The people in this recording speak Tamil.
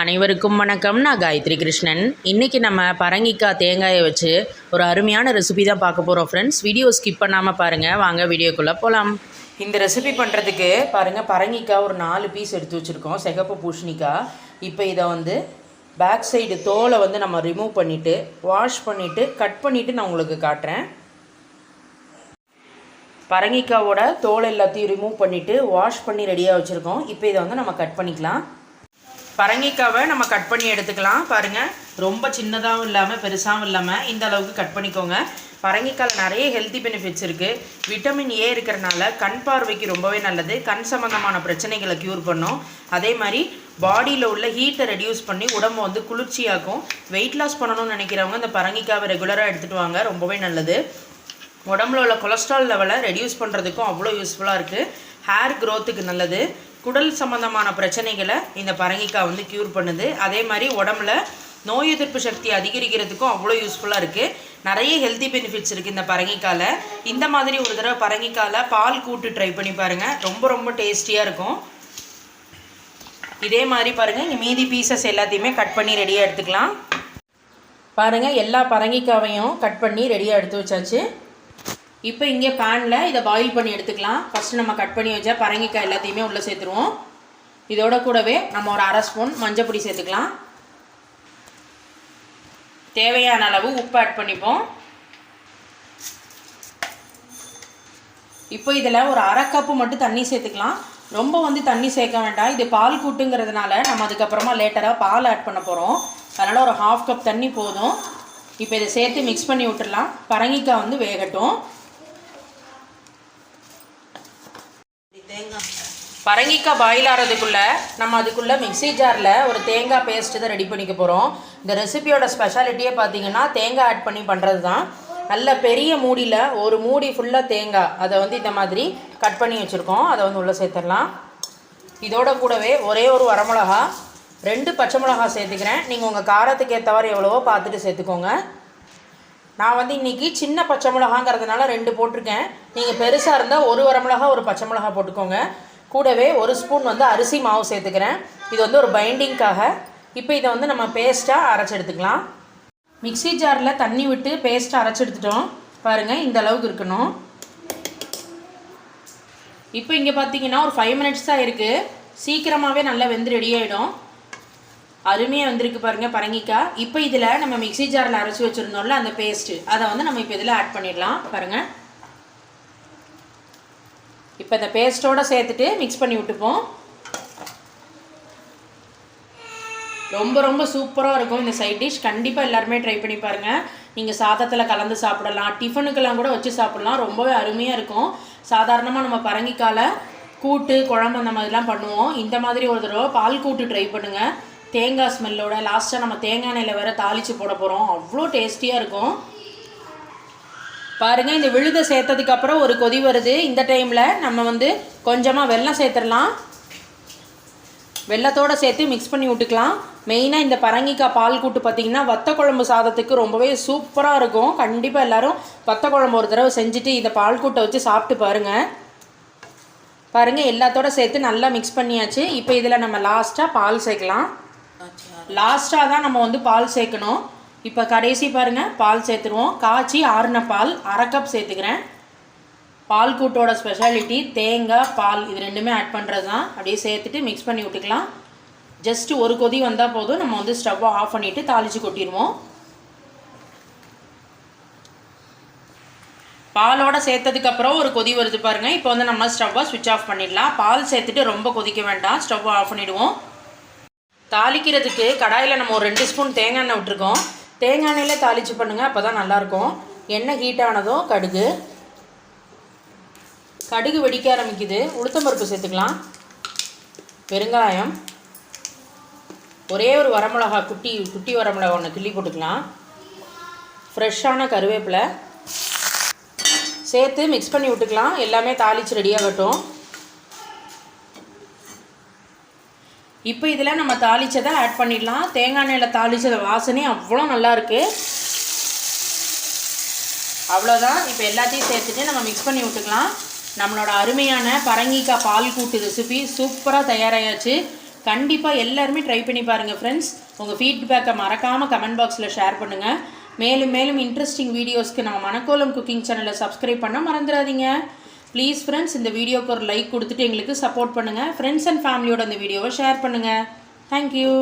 அனைவருக்கும் வணக்கம். நான் காயத்ரி கிருஷ்ணன். இன்றைக்கி நம்ம பரங்கிக்காய் தேங்காயை வச்சு ஒரு அருமையான ரெசிபி தான் பார்க்க போகிறோம் ஃப்ரெண்ட்ஸ் வீடியோ ஸ்கிப் பண்ணாமல் பாருங்கள் வாங்க வீடியோக்குள்ளே போகலாம் இந்த ரெசிபி பண்ணுறதுக்கு பாருங்கள் பரங்கிக்காய் ஒரு நாலு பீஸ் எடுத்து வச்சுருக்கோம். சிகப்பு பூஷணிக்காய் இப்போ இதை வந்து பேக் சைடு தோலை வந்து நம்ம ரிமூவ் பண்ணிவிட்டு வாஷ் பண்ணிவிட்டு கட் பண்ணிவிட்டு நான் உங்களுக்கு காட்டுறேன். பரங்கிக்காவோட தோல் எல்லாத்தையும் ரிமூவ் பண்ணிவிட்டு வாஷ் பண்ணி ரெடியாக வச்சுருக்கோம். இப்போ இதை வந்து நம்ம கட் பண்ணிக்கலாம். பரங்கிக்காவை நம்ம கட் பண்ணி எடுத்துக்கலாம். பாருங்கள் ரொம்ப சின்னதாகவும் இல்லாமல் பெருசாகவும் இல்லாமல் இந்த அளவுக்கு கட் பண்ணிக்கோங்க. பரங்கிக்காயில் நிறைய ஹெல்த்தி பெனிஃபிட்ஸ் இருக்குது விட்டமின் ஏ இருக்கிறனால கண் பார்வைக்கு ரொம்பவே நல்லது. கண் சம்மந்தமான பிரச்சனைகளை க்யூர் பண்ணும். அதே மாதிரி பாடியில் உள்ள ஹீட்டை ரெடியூஸ் பண்ணி உடம்பு வந்து குளிர்ச்சியாக்கும். வெயிட் லாஸ் பண்ணணும்னு நினைக்கிறவங்க இந்த பரங்கிக்காவை ரெகுலராக எடுத்துகிட்டு வாங்க. ரொம்பவே நல்லது. உடம்புல உள்ள கொலஸ்ட்ரால் லெவலை ரெடியூஸ் பண்ணுறதுக்கும் அவ்வளோ யூஸ்ஃபுல்லாக இருக்குது ஹேர் க்ரோத்துக்கு நல்லது. குடல் சம்மந்தமான பிரச்சனைகளை இந்த பரங்கிக்காய் வந்து க்யூர் பண்ணுது. அதே மாதிரி உடம்புல நோய் எதிர்ப்பு சக்தி அதிகரிக்கிறதுக்கும் அவ்வளோ யூஸ்ஃபுல்லாக இருக்குது நிறைய ஹெல்த்தி பெனிஃபிட்ஸ் இருக்குது இந்த பரங்கிக்காயில். இந்த மாதிரி ஒரு தடவை பரங்கிக்காயில் பால் கூட்டு ட்ரை பண்ணி பாருங்கள் ரொம்ப ரொம்ப டேஸ்டியாக இருக்கும். இதே மாதிரி பாருங்கள் இங்கே மீதி பீசஸ் எல்லாத்தையுமே கட் பண்ணி ரெடியாக எடுத்துக்கலாம். பாருங்கள் எல்லா பரங்கிக்காவையும் கட் பண்ணி ரெடியாக எடுத்து வச்சாச்சு. இப்போ இங்கே பேனில் இதை பாயில் பண்ணி எடுத்துக்கலாம். ஃபஸ்ட்டு நம்ம கட் பண்ணி வச்சா பரங்கிக்காய் எல்லாத்தையுமே உள்ளே சேர்த்துருவோம். இதோட கூடவே நம்ம ஒரு அரை ஸ்பூன் மஞ்சள் பொடி சேர்த்துக்கலாம். தேவையான அளவு உப்பு ஆட் பண்ணிப்போம். இப்போ இதில் ஒரு அரை கப்பு மட்டும் தண்ணி சேர்த்துக்கலாம். ரொம்ப வந்து தண்ணி சேர்க்க வேண்டாம். இது பால் கூட்டுங்கிறதுனால நம்ம அதுக்கப்புறமா லேட்டராக பால் ஆட் பண்ண போகிறோம் அதனால் ஒரு ஹாஃப் கப் தண்ணி போதும். இப்போ இதை சேர்த்து மிக்ஸ் பண்ணி விட்டுடலாம். பரங்கிக்காய் வந்து வேகட்டும். பரங்கிக்காய் பாயில் ஆகிறதுக்குள்ளே நம்ம அதுக்குள்ளே மிக்ஸி ஜாரில் ஒரு தேங்காய் பேஸ்ட்டு தான் ரெடி பண்ணிக்க போகிறோம் இந்த ரெசிபியோட ஸ்பெஷாலிட்டியே பார்த்தீங்கன்னா தேங்காய் ஆட் பண்ணி பண்ணுறது தான் நல்ல பெரிய மூடியில் ஒரு மூடி ஃபுல்லாக தேங்காய். அதை வந்து இந்த மாதிரி கட் பண்ணி வச்சுருக்கோம். அதை வந்து உள்ளே சேர்த்துடலாம். இதோட கூடவே ஒரே ஒரு வரமிளகா ரெண்டு பச்சை மிளகா சேர்த்துக்கிறேன். நீங்கள் உங்கள் காரத்துக்கு ஏற்றவாறு எவ்வளவோ பார்த்துட்டு சேர்த்துக்கோங்க. நான் வந்து இன்றைக்கி சின்ன பச்சை மிளகாங்கிறதுனால ரெண்டு போட்டிருக்கேன். நீங்கள் பெருசாக இருந்தால் ஒரு வரமிளகா ஒரு பச்சை மிளகா போட்டுக்கோங்க. கூடவே ஒரு ஸ்பூன் வந்து அரிசி மாவு சேர்த்துக்கிறேன். இது வந்து ஒரு பைண்டிங்க்காக இப்போ இதை வந்து நம்ம பேஸ்ட்டாக அரைச்சி எடுத்துக்கலாம். மிக்ஸி ஜாரில் தண்ணி விட்டு பேஸ்ட்டாக அரைச்சி எடுத்துட்டோம். பாருங்கள் இந்த அளவுக்கு இருக்கணும். இப்போ இங்கே பார்த்தீங்கன்னா ஒரு ஃபைவ் மினிட்ஸ் தான் இருக்குது சீக்கிரமாகவே நல்லா வெந்து ரெடி ஆகிடும் அருமையாக வந்திருக்கு பாருங்கள் பரங்கிக்காய் இப்போ இதில் நம்ம மிக்ஸி ஜாரில் அரைச்சி வச்சுருந்தோம்ல அந்த பேஸ்ட்டு அதை வந்து நம்ம இப்போ இதில் ஆட் பண்ணிடலாம். பாருங்கள் இப்போ இந்த பேஸ்ட்டோடு சேர்த்துட்டு மிக்ஸ் பண்ணி விட்டுப்போம். ரொம்ப ரொம்ப சூப்பராக இருக்கும் இந்த சைட் டிஷ் கண்டிப்பாக எல்லாருமே ட்ரை பண்ணி பாருங்கள் நீங்கள் சாதத்தில் கலந்து சாப்பிடலாம். டிஃபனுக்கெல்லாம் கூட வச்சு சாப்பிடலாம். ரொம்பவே அருமையாக இருக்கும். சாதாரணமாக நம்ம பரங்கிக்கால கூட்டு குழம்பு அந்த மாதிரிலாம் பண்ணுவோம். இந்த மாதிரி ஒரு தடவை பால் கூட்டு ட்ரை பண்ணுங்கள் தேங்காய் ஸ்மெல்லோட லாஸ்ட்டாக நம்ம தேங்காய் எண்ணெயில் வேறு தாளித்து போட போகிறோம் அவ்வளோ டேஸ்டியாக இருக்கும். பாருங்கள் இந்த விழுதை சேர்த்ததுக்கப்புறம் ஒரு கொதி வருது. இந்த டைமில் நம்ம வந்து கொஞ்சமாக வெல்லம் சேர்த்துடலாம். வெள்ளத்தோடு சேர்த்து மிக்ஸ் பண்ணி விட்டுக்கலாம் மெயினாக இந்த பரங்கிக்காய் பால் கூட்டு பார்த்திங்கன்னா வத்த குழம்பு சாதத்துக்கு ரொம்பவே சூப்பராக இருக்கும். கண்டிப்பாக எல்லோரும் வத்த குழம்பு ஒரு தடவை செஞ்சுட்டு இந்த பால் கூட்டை வச்சு சாப்பிட்டு பாருங்கள் பாருங்கள் எல்லாத்தோட சேர்த்து நல்லா மிக்ஸ் பண்ணியாச்சு. இப்போ இதில் நம்ம லாஸ்ட்டாக பால் சேர்க்கலாம். லாஸ்ட்டாக தான் நம்ம வந்து பால் சேர்க்கணும். இப்போ கடைசி பாருங்கள் பால் சேர்த்துருவோம். காய்ச்சி ஆறுன பால் அரை கப் சேர்த்துக்கிறேன். பால் கூட்டோட ஸ்பெஷாலிட்டி தேங்காய் பால் இது ரெண்டுமே ஆட் பண்ணுறது தான் அப்படியே சேர்த்துட்டு மிக்ஸ் பண்ணி விட்டுக்கலாம். ஜஸ்ட்டு ஒரு கொதி வந்தால் போதும். நம்ம வந்து ஸ்டவ்வை ஆஃப் பண்ணிவிட்டு தாளித்து கொட்டிடுவோம். பாலோட சேர்த்ததுக்கப்புறம் ஒரு கொதி வருது பாருங்கள் இப்போ வந்து நம்ம ஸ்டவ்வை சுவிட்ச் ஆஃப் பண்ணிடலாம். பால் சேர்த்துட்டு ரொம்ப கொதிக்க வேண்டாம். ஸ்டவ்வை ஆஃப் பண்ணிவிடுவோம் தாளிக்கிறதுக்கு கடாயில் நம்ம ஒரு ரெண்டு ஸ்பூன் தேங்காய் எண்ணெய் விட்டுருக்கோம். தேங்காய் எண்ணெயில் தாளித்து பண்ணுங்கள் அப்போ தான் நல்லாயிருக்கும். எண்ணெய் ஹீட் ஆனதும் கடுகு. கடுகு வெடிக்க ஆரம்பிக்குது. உளுத்தம்பருப்பு சேர்த்துக்கலாம். பெருங்காயம். ஒரே ஒரு வரமிளகா குட்டி குட்டி வரமிளகா ஒன்று கிள்ளி போட்டுக்கலாம். ஃப்ரெஷ்ஷான கருவேப்பிலை. சேர்த்து மிக்ஸ் பண்ணி விட்டுக்கலாம். எல்லாமே தாளித்து ரெடியாகட்டும் இப்போ இதில் நம்ம தாளித்ததை ஆட் பண்ணிடலாம். தேங்காய் எண்ணெயில் தாளித்ததை வாசனை அவ்வளோ நல்லாயிருக்கு. அவ்வளோதான். இப்போ எல்லாத்தையும் சேர்த்துட்டு நம்ம மிக்ஸ் பண்ணி விட்டுக்கலாம். நம்மளோட அருமையான பரங்கிக்காய் பால் கூட்டு ரெசிபி சூப்பராக தயாராகியாச்சு கண்டிப்பாக எல்லாருமே ட்ரை பண்ணி பாருங்கள் ஃப்ரெண்ட்ஸ் உங்கள் ஃபீட்பேக்கை மறக்காமல் கமெண்ட் பாக்ஸில் ஷேர் பண்ணுங்கள் மேலும் மேலும் இன்ட்ரெஸ்டிங் வீடியோஸ்க்கு நம்ம மணக்கோலம் குக்கிங் சேனலை சப்ஸ்கிரைப் பண்ண மறந்துடாதீங்க. ப்ளீஸ் ஃப்ரெண்ட்ஸ் இந்த வீடியோக்கு ஒரு லைக் கொடுத்துட்டு எங்களுக்கு சப்போர்ட் பண்ணுங்கள் ஃப்ரெண்ட்ஸ் அண்ட் ஃபேமிலியோட இந்த வீடியோவை ஷேர் பண்ணுங்கள் தேங்க்யூ